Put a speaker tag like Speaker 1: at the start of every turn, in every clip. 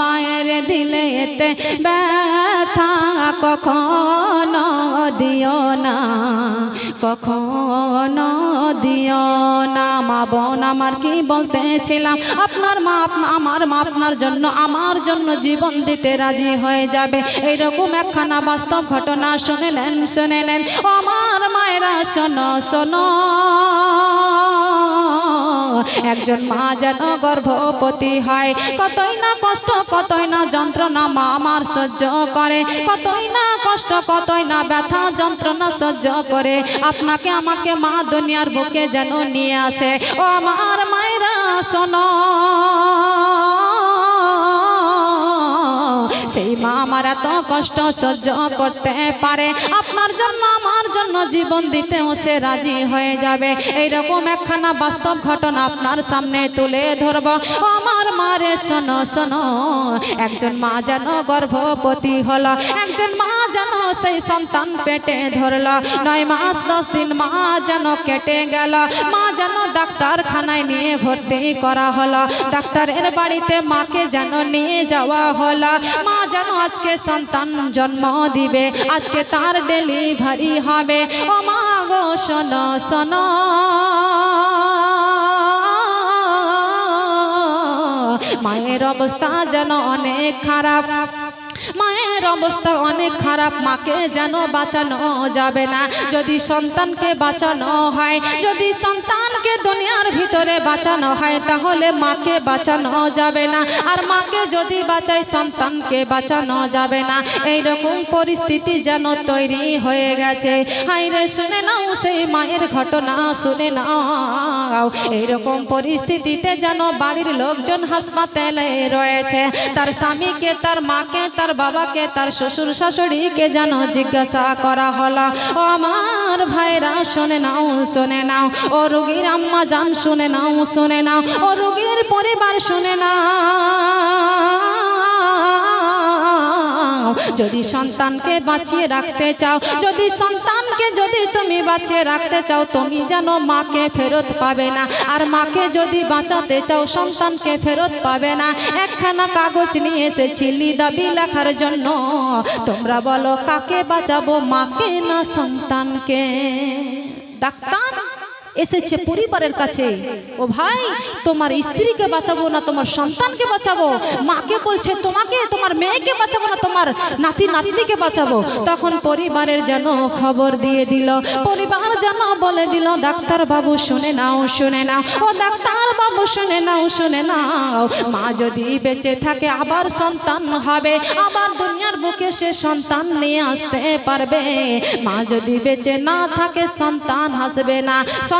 Speaker 1: মায়ের দিলে এতে ব্যথা কখনো দিও না, কখনো দিও না। মা বোন, আমার কি বলতেছিলাম? আপনার মা আমার মা আপনার জন্য, আমার জন্য জীবন দিতে রাজি হয়ে যাবে। এইরকম একখানা বাস্তব ঘটনা শুনে নেন শুনে নেন আমার মায়েরা, শোনো শোনো। একজন মা যেন গর্ভবতী হয়। কতই না কষ্ট, কতই না যন্ত্রণা মা আমার সহ্য করে। কতই না কষ্ট, কতই না ব্যথা, যন্ত্রণা সহ্য করে। আপনাকে, আমাকে মা দুনিয়ার বুকে যেন নিয়ে আসে। ও আমার মায়েরা, শোনো। সেই মা আমার এত কষ্ট সহ্য করতে পারে। আপনার জন্য জন্য জীবন দিতেও সে রাজি হয়ে যাবে। এইরকম একখানা বাস্তব ঘটনা আপনার সামনে তুলে ধরব। আমার মারে শোনো শোনো, একজন মা যেন গর্ভবতী হলো, একজন মা যেন সেই সন্তান পেটে ধরলো। নয় মাস, দশ দিন মা যেন কেটে গেল, মা যেন ডাক্তারখানায় নিয়ে ভর্তি করা হলো। ডাক্তারের বাড়িতে মাকে যেন নিয়ে যাওয়া হলো। মা যেন আজকে সন্তান জন্ম দিবে, আজকে তার ডেলিভারি হবে। ও অমাগো সন শোনো। মায়ের অবস্থা যেন অনেক খারাপ। মায়ের অবস্থা অনেক খারাপ, মাকে যেন বাঁচানো যাবে না। যদি সন্তানকে বাঁচানো হয়, যদি সন্তানকে দুনিয়ার ভিতরে বাঁচানো হয়, তাহলে মাকে বাঁচানো যাবে না। আর মাকে যদি বাঁচাই সন্তানকে বাঁচানো যাবে না। এই রকম পরিস্থিতি যেন তৈরি হয়ে গেছে। হাইরে শুনে নাও সেই মায়ের ঘটনা, শুনে নাও। এইরকম পরিস্থিতিতে যেন বাড়ির লোকজন হাসপাতালে রয়েছে। তার স্বামীকে, তার মাকে, তার বাবাকে, তার শ্বশুর শাশুড়িকে যেন জিজ্ঞাসা করা হলো। ও আমার ভাইরা, শুনে নাও শুনে নাও। ও রুগীর আম্মা জান শুনে নাও শুনে নাও ও রুগীর পরিবার শুনে না। যদি সন্তানকে বাঁচিয়ে রাখতে চাও, যদি সন্তানকে যদি তুমি বাঁচিয়ে রাখতে চাও, তুমি যেন মাকে ফেরত পাবে না। আর মাকে যদি বাঁচাতে চাও, সন্তানকে ফেরত পাবে না। একখানা কাগজ নিয়ে এসেছিলি দাবি লেখার জন্য। তোমরা বলো, কাকে বাঁচাবো, মাকে না সন্তানকে? ডাক্তার? এসেছে পরিবারের কাছে। ও ভাই তোমার স্ত্রীকে বাঁচাবো না তোমার সন্তানকে বাঁচাবো? মাকে বলছে তোমাকে তোমার মেয়েকে বাঁচাবো না তোমার নাতি নাতিকে বাঁচাবো। তখন পরিবারের যেন খবর দিয়ে দিল পরিবার যেন বলে দিল ডাক্তার বাবু শুনে নাও শুনে নাও। ও ডাক্তার বাবু শুনে নাও শুনে নাও। মা যদি বেঁচে থাকে আবার সন্তান হবে। আবার দুনিয়ার বুকে সে সন্তান নিয়ে আসতে পারবে। মা যদি বেঁচে না থাকে সন্তান হাসবে না।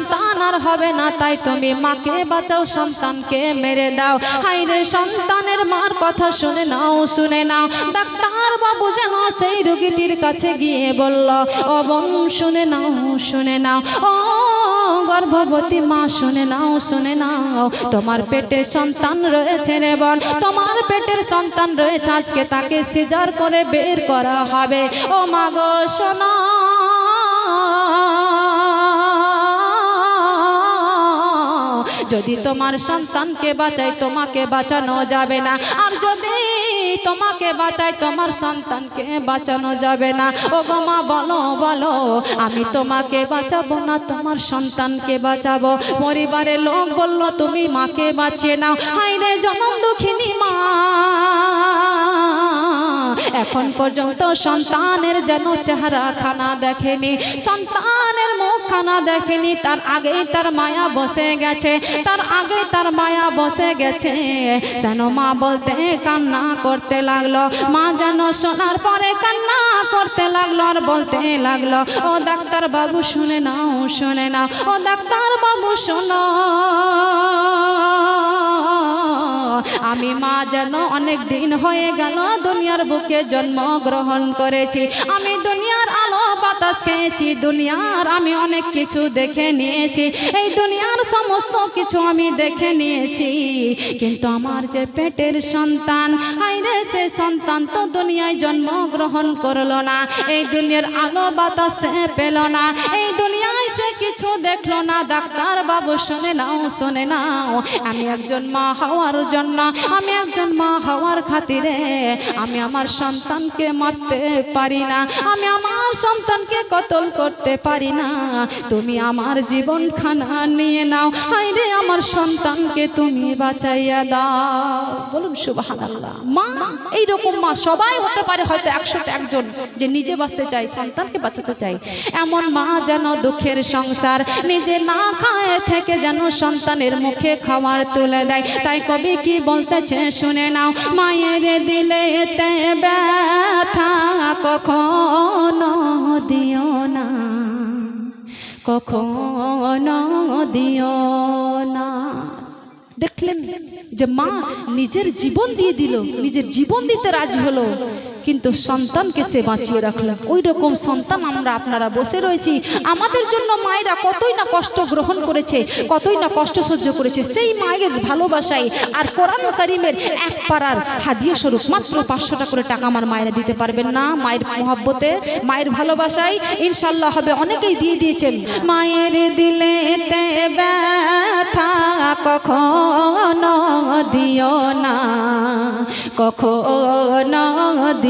Speaker 1: সন্তান আর হবে না, তাই তুমি মাকে বাঁচাও, সন্তানকে মেরে দাও। হাইরে সন্তানের মার কথা শুনে নাও শুনে নাও। ডাক্তার বাবু যেন সেই রুগীটির কাছে গিয়ে বলল, ও বোন, শুনে নাও শুনে নাও। ও গর্ভবতী মা, শুনে নাও শুনে নাও। তোমার পেটে সন্তান রয়েছে রে বোন, তোমার পেটের সন্তান রয়েছে। আজকে তাকে সিজার করে বের করা হবে। ও মা গো শোনো যদি তোমার সন্তানকে বাঁচাই তোমাকে বাঁচানো যাবে না। আর যদি তোমাকে বাঁচাই তোমার সন্তানকে বাঁচানো যাবে না। ও গো মা, বলো বলো, আমি তোমাকে বাঁচাবো না, তোমার সন্তানকে বাঁচাবো। পরিবারের লোক বলল, তুমি মাকে বাঁচিয়ে নাও। হাই রে জনম দুঃখিনী মা! এখন পর্যন্ত সন্তানের যেন চেহারা খানা দেখেনি। সন্তানের মুখ খানা দেখেনি, তার আগেই তার মায়া বসে গেছে, তার আগেই তার মায়া বসে গেছে। যেন মা বলতে কান্না করতে লাগল, মা যেন শোনার পরে কান্না করতে লাগল আর বলতে লাগল, ও ডাক্তার বাবু, শুনে নাও শুনে নাও, ও ডাক্তার বাবু, শোনো। আমি মা যেন অনেক দিন হয়ে গেল, দুনিয়ার বুকে জন্মগ্রহণ করেছি। আমি দুনিয়ার আলো খেয়েছি দুনিয়ার, আমি অনেক কিছু দেখে নিয়েছি। এই দুনিয়ার সমস্ত কিছু আমি দেখে নিয়েছি। কিন্তু আমার যে পেটের সন্তান হাইরে সে সন্তান তো দুনিয়ায় জন্মগ্রহণ করল না। এই দুনিয়ার আলো বাতাস পেল না। এই দুনিয়ায় কিছু দেখল না, ডাক্তার বাবু শুনে নাও, শোনে নাও। আমি একজন মা হওয়ার জন্য, আমি একজন মা হওয়ার খাতিরে, আমি আমার সন্তানকে মারতে পারি না, আমি আমার সন্তানকে কতল করতে পারি না। তুমি আমার জীবন খানা নিয়ে নাও হাইরে আমার সন্তানকে তুমি বাঁচাইয়া দাও। বলুন সুবাহান আল্লাহ মা, এইরকম মা সবাই হতে পারে, হয়তো একশোটা একজন যে নিজে বাঁচতে চাই সন্তানকে বাঁচাতে চাই এমন মা যেন দুঃখের সংসার। নিজে না খায় থেকে যেন সন্তানের মুখে খাবার তুলে দেয়। তাই কবি কি বলতেছে শুনে নাও। মায়ের দিলে এতে ব্যথা কখনো দিও না। কখনো দিও না। দেখলেন যে মা নিজের জীবন দিয়ে দিল, নিজের জীবন দিতে রাজি হলো। কিন্তু সন্তানকে সে বাঁচিয়ে রাখল। ওই রকম সন্তান আমরা আপনারা বসে রয়েছি। আমাদের জন্য মায়েরা কতই না কষ্ট গ্রহণ করেছে, কতই না কষ্ট সহ্য করেছে। সেই মায়ের ভালোবাসায় আর কোরআন করিমের এক পাড়ার হাদিয়া স্বরূপ মাত্র পাঁচশো টাকা করে টাকা আমার মায়েরা দিতে পারবেন না। মায়ের মহব্বতে, মায়ের ভালোবাসায় ইনশাল্লাহ হবে অনেকেই দিয়ে দিয়েছেন। মায়ের দিলে কখনো দিও না, কখনো দিও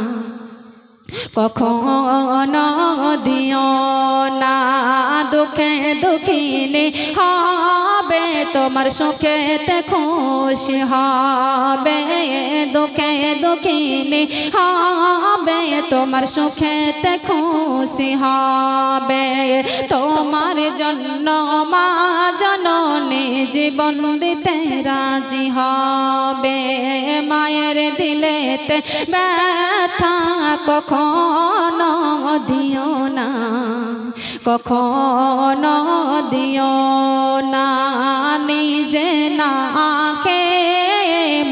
Speaker 1: কখনো দিও না, দুঃখে দুঃখিনী হবে, তোমার সুখেতে খুশি হবে, দুঃখে দুঃখিনী হবে, তোমার সুখেতে খুশি হবে। তোমার জন্য মা জননী জীবন দিতে রাজি হবে। মায়ের দিলেতে ব্যথা কখনো দিও না, কখনো দিও না। নিজে না খে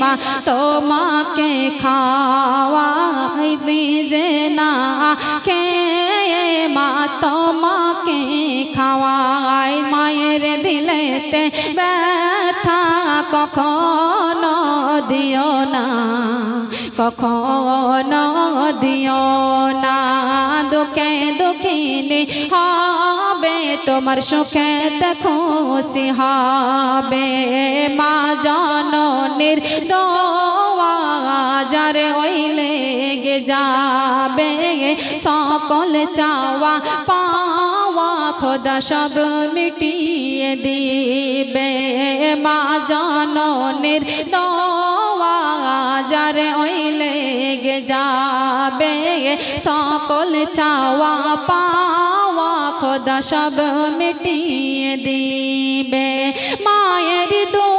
Speaker 1: মা তোমাকে খাওয়াই নিজে না খে মা তোমাকে খাওয়াই মায়ের দিলেতে ব্যথা কখনো দিও না, কখনো দিও না। দুঃখে দুঃখিনী হবে, তোমার সুখে খুশি হবে। মা জননীর দোয়া যারে ওইলে গে যাবে, সকল চাওয়া পাওয়া খোদা সব মিটিয়ে দিবে। মা জাননের দোয়া ওই ওইলে গে যাবে। সকল চাওয়া পাওয়া খোদা সব মিটিয়ে দিবে। মায়ের দোয়াই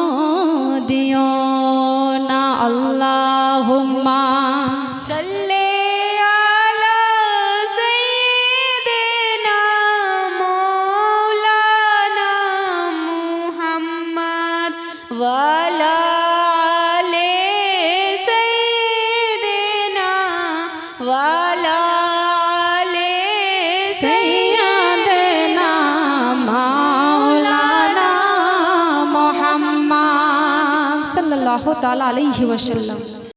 Speaker 1: সাল্লাহ তালা আলাইহি ওয়াসাল্লাম।